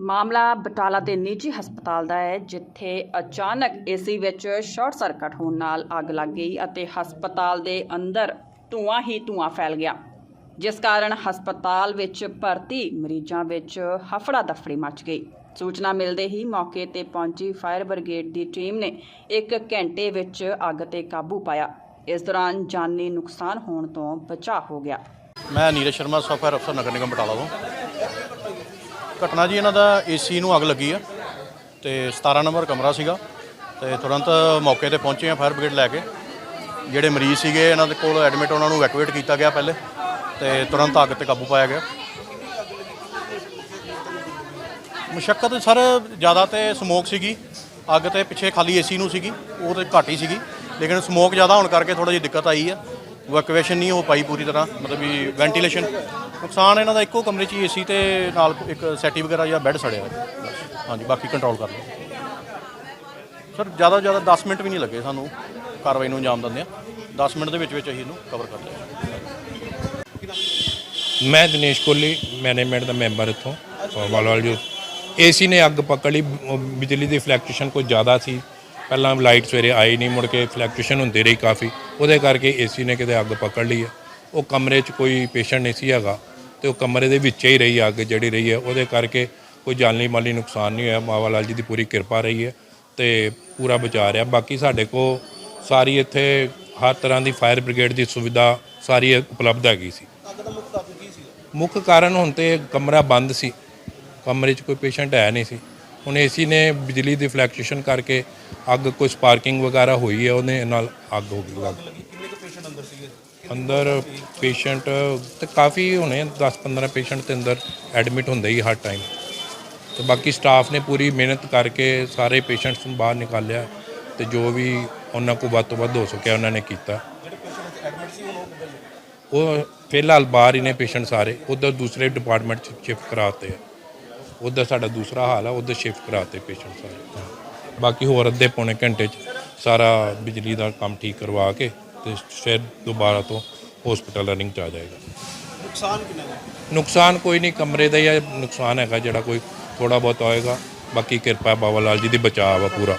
ਮਾਮਲਾ ਬਟਾਲਾ ਦੇ ਨਿੱਜੀ ਹਸਪਤਾਲ ਦਾ ਹੈ, ਜਿੱਥੇ ਅਚਾਨਕ ਏਸੀ ਵਿੱਚ ਸ਼ਾਰਟ ਸਰਕਟ ਹੋਣ ਨਾਲ ਅੱਗ ਲੱਗ ਗਈ ਅਤੇ ਹਸਪਤਾਲ ਦੇ ਅੰਦਰ ਧੂਆਂ ਹੀ ਧੂਆਂ ਫੈਲ ਗਿਆ। ਜਿਸ ਕਾਰਨ ਹਸਪਤਾਲ ਵਿੱਚ ਭਰਤੀ ਮਰੀਜ਼ਾਂ ਵਿੱਚ ਹਫੜਾ ਦਫੜੀ ਮਚ ਗਈ। ਸੂਚਨਾ ਮਿਲਦੇ ਹੀ ਮੌਕੇ ਤੇ ਪਹੁੰਚੀ ਫਾਇਰ ਬ੍ਰਿਗੇਡ ਦੀ ਟੀਮ ਨੇ ਇੱਕ ਘੰਟੇ ਵਿੱਚ ਅੱਗ ਤੇ ਕਾਬੂ ਪਾਇਆ। ਇਸ ਦੌਰਾਨ ਜਾਨੀ ਨੁਕਸਾਨ ਹੋਣ ਤੋਂ ਬਚਾਅ ਹੋ ਗਿਆ। ਮੈਂ ਨੀਰਜ ਸ਼ਰਮਾ ਸੌਫਟਵੇਅਰ ਅਫਸਰ ਨਗਰ ਨਿਗਮ ਬਟਾਲਾ ਤੋਂ। ਘਟਨਾ ਜੀ, ਇਹਨਾਂ ਦਾ ਏਸੀ ਨੂੰ ਅੱਗ ਲੱਗੀ ਆ ਤੇ 17 ਨੰਬਰ ਕਮਰਾ ਸੀਗਾ ਤੇ ਤੁਰੰਤ ਮੌਕੇ ਤੇ ਪਹੁੰਚੇ ਆ ਫਾਇਰ ਬ੍ਰਿਗੇਡ ਲੈ ਕੇ। ਜਿਹੜੇ ਮਰੀਜ਼ ਸੀਗੇ, ਇਹਨਾਂ ਦੇ ਕੋਲ ਐਡਮਿਟ ਉਹਨਾਂ ਨੂੰ ਇਵੈਕੂਏਟ ਕੀਤਾ ਗਿਆ ਪਹਿਲੇ। ਤੇ ਤੁਰੰਤ ਅੱਗ ਤੇ ਕਾਬੂ ਪਾਇਆ ਗਿਆ। ਮੁਸ਼ੱਕਤ ਸਰ ਜ਼ਿਆਦਾ ਤੇ ਸਮੋਕ ਸੀਗੀ। ਅੱਗ ਤੇ ਪਿੱਛੇ ਖਾਲੀ ਏਸੀ ਨੂੰ ਸੀਗੀ, ਉਹ ਤੇ ਘੱਟ ਹੀ ਸੀਗੀ। ਲੇਕਿਨ ਸਮੋਕ ਜ਼ਿਆਦਾ ਹੋਣ ਕਰਕੇ ਥੋੜਾ ਜਿਹੀ ਦਿੱਕਤ ਆਈ ਆ। ਇਵੈਕੂਏਸ਼ਨ ਨਹੀਂ ਹੋ ਪਾਈ ਪੂਰੀ ਤਰ੍ਹਾਂ, ਮਤਲਬ ਵੀ ਵੈਂਟੀਲੇਸ਼ਨ ਨੁਕਸਾਨ ਇਹਨਾਂ ਦਾ ਇੱਕੋ ਕਮਰੇ 'ਚ ਹੀ ਏਸੀ ਤੇ ਨਾਲ ਇੱਕ ਸੈਟੀ ਵਗੈਰਾ ਜਾਂ ਬੈੱਡ ਸੜਿਆ ਹਾਂਜੀ, ਬਾਕੀ ਕੰਟਰੋਲ ਕਰ ਲਓ ਸਰ, ਜ਼ਿਆਦਾ ਤੋਂ ਜ਼ਿਆਦਾ 10 ਮਿੰਟ ਵੀ ਨਹੀਂ ਲੱਗੇ ਸਾਨੂੰ। ਕਾਰਵਾਈ ਨੂੰ ਅੰਜਾਮ ਦਿੰਦੇ ਆ। 10 ਮਿੰਟ ਦੇ ਵਿੱਚ ਵਿੱਚ ਅਸੀਂ ਇਹਨੂੰ ਕਵਰ ਕਰ ਲਿਆ। ਮੈਂ ਦਿਨੇਸ਼ ਕੋਹਲੀ ਮੈਨੇਜਮੈਂਟ ਦਾ ਮੈਂਬਰ ਇੱਥੋਂ ਵਾਲਵਾਲ ਜੋ। ਏਸੀ ਨੇ ਅੱਗ ਪਕੜ ਲਈ ਬਿਜਲੀ ਦੀ ਫਲੈਕਚੁਏਸ਼ਨ ਕੋਈ ਜ਼ਿਆਦਾ ਸੀ। ਪਹਿਲਾਂ ਲਾਈਟ ਸਵੇਰੇ ਆਈ ਨਹੀਂ, ਮੁੜ ਕੇ ਫਲੈਕਚੁਏਸ਼ਨ ਹੁੰਦੀ ਰਹੀ ਕਾਫੀ। ਉਹਦੇ ਕਰਕੇ ਏਸੀ ਨੇ ਕਿਤੇ ਅੱਗ ਪਕੜ ਲਈ ਹੈ। ਉਹ ਕਮਰੇ 'ਚ ਕੋਈ ਪੇਸ਼ੈਂਟ ਨਹੀਂ ਸੀ ਹੈਗਾ ਤੇ ਉਹ ਕਮਰੇ ਦੇ ਵਿੱਚ ਹੀ ਰਹੀ ਅੱਗ ਜਿਹੜੀ ਰਹੀ ਹੈ। ਉਹਦੇ ਕਰਕੇ ਕੋਈ ਜਾਨੀ ਮਾਲੀ ਨੁਕਸਾਨ ਨਹੀਂ ਹੋਇਆ। ਮਾਵਾ ਲਾਲ ਜੀ ਦੀ ਪੂਰੀ ਕਿਰਪਾ ਰਹੀ ਹੈ ਤੇ ਪੂਰਾ ਬਚਾ ਰਿਹਾ। ਬਾਕੀ ਸਾਡੇ ਕੋ ਸਾਰੀ ਇੱਥੇ ਹਰ ਤਰ੍ਹਾਂ ਦੀ ਫਾਇਰ ਬ੍ਰਿਗੇਡ ਦੀ ਸੁਵਿਧਾ ਸਾਰੀ ਉਪਲਬਧ ਹੈਗੀ ਸੀ। ਮੁੱਖ ਕਾਰਨ ਹੁਣ ਤੇ ਕਮਰਾ ਬੰਦ ਸੀ। ਕਮਰੇ 'ਚ ਕੋਈ ਪੇਸ਼ੈਂਟ ਹੈ ਨਹੀਂ ਸੀ। ਹੁਣ ਏਸੀ ਨੇ ਬਿਜਲੀ ਦੀ ਫਲੈਕਚੁਏਸ਼ਨ ਕਰਕੇ ਅੱਗ ਕੋਈ ਸਪਾਰਕਿੰਗ ਵਗੈਰਾ ਹੋਈ ਹੈ ਉਹਨੇ ਨਾਲ ਅੱਗ ਹੋ ਗਈ। ਲੱਗ ਅੰਦਰ ਪੇਸ਼ੈਂਟ ਤੇ ਕਾਫੀ ਹੋਣੇ 10-15 ਪੇਸ਼ੈਂਟ ਤੇ ਅੰਦਰ ਐਡਮਿਟ ਹੁੰਦੇ ਹੀ ਹਰ ਟਾਈਮ ਤੇ ਬਾਕੀ ਸਟਾਫ ਨੇ ਪੂਰੀ ਮਿਹਨਤ ਕਰਕੇ ਸਾਰੇ ਪੇਸ਼ੈਂਟਸ ਨੂੰ ਬਾਹਰ ਨਿਕਾਲਿਆ ਤੇ ਜੋ ਵੀ ਉਹਨਾਂ ਕੋਲ ਵੱਧ ਤੋਂ ਵੱਧ ਹੋ ਸਕਿਆ ਉਹਨਾਂ ਨੇ ਕੀਤਾ। ਉਹ ਫਿਲਹਾਲ ਬਾਹਰ ਹੀ ਨੇ ਪੇਸ਼ੈਂਟ ਸਾਰੇ। ਉਧਰ ਦੂਸਰੇ ਡਿਪਾਰਟਮੈਂਟ ਚ ਸ਼ਿਫਟ ਕਰਾਤੇ ਆ। ਉਧਰ ਸਾਡਾ ਦੂਸਰਾ ਹਾਲ ਆ ਉਧਰ ਸ਼ਿਫਟ ਕਰਾਤੇ ਪੇਸ਼ੈਂਟ ਸਾਰੇ। ਬਾਕੀ ਹੋਰ ਅੱਧੇ ਪੌਣੇ ਘੰਟੇ ਚ ਸਾਰਾ ਬਿਜਲੀ ਦਾ ਕੰਮ ਠੀਕ ਕਰਵਾ ਕੇ ਤੇ ਫਿਰ ਦੁਬਾਰਾ ਤੋਂ ਹਸਪੀਟਲ ਰਨਿੰਗ ਚ ਆ ਜਾਏਗਾ। ਨੁਕਸਾਨ ਕਿੰਨਾ ਨੁਕਸਾਨ ਕੋਈ ਨਹੀਂ ਕਮਰੇ ਦਾ ਹੀ ਆ, ਨੁਕਸਾਨ ਹੈਗਾ ਜਿਹੜਾ ਕੋਈ ਥੋੜਾ ਬਹੁਤ ਹੋਏਗਾ। ਬਾਕੀ ਕਿਰਪਾ ਬਾਬਾ ਲਾਲ ਜੀ ਦੀ ਬਚਾਅ ਵਾ ਪੂਰਾ।